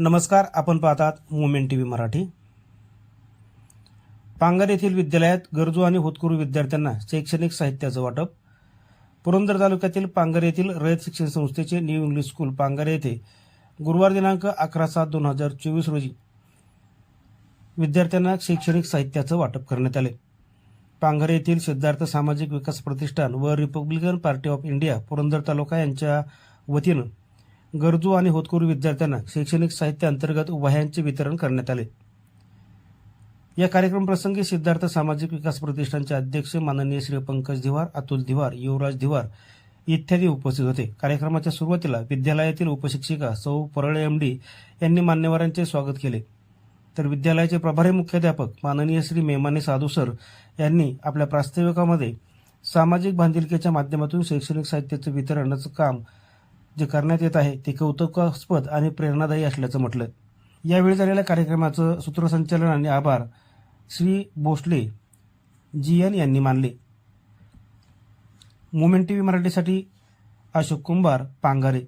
नमस्कार आपण पाहतात मुवमेंट टीव्ही मराठी. पांगर येथील विद्यालयात गरजू आणि होतकरू विद्यार्थ्यांना शैक्षणिक साहित्याचं वाटप. पुरंदर तालुक्यातील पांगर येथील रयत शिक्षण संस्थेचे न्यू इंग्लिश स्कूल पांगर येथे गुरुवार दिनांक अकरा सात दोन हजार चोवीस रोजी विद्यार्थ्यांना शैक्षणिक साहित्याचं वाटप करण्यात आले. पांघर येथील सिद्धार्थ सामाजिक विकास प्रतिष्ठान व Republican Party of India Purandar taluka यांच्या वतीनं गरजू आणि होतकरू विद्यार्थ्यांना शैक्षणिक साहित्य अंतर्गत वह्यांचे वितरण करण्यात आले. या कार्यक्रम प्रसंगी सिद्धार्थ सामाजिक विकास प्रतिष्ठानचे अध्यक्ष माननीय श्री पंकज धिवार अतुल धिवार युवराज धिवार इत्यादी उपस्थित होते. कार्यक्रमाच्या सुरुवातीला विद्यालयातील उपशिक्षिका सौ परळे एम डी यांनी मान्यवरांचे स्वागत केले. तर विद्यालयाचे प्रभारी मुख्याध्यापक माननीय श्री मेमाने साधू सर यांनी आपल्या प्रास्ताविकामध्ये सामाजिक बांधिलकीच्या माध्यमातून शैक्षणिक साहित्याचं वितरणाचं काम जे करण्यात येत आहे ते कौतुकास्पद आणि प्रेरणादायी असल्याचं म्हटलं. यावेळी झालेल्या कार्यक्रमाचं सूत्रसंचालन आणि आभार श्री भोसले जी एन यांनी मानले. मोमेंट टी व्ही मराठीसाठी अशोक कुंभार पांगारे.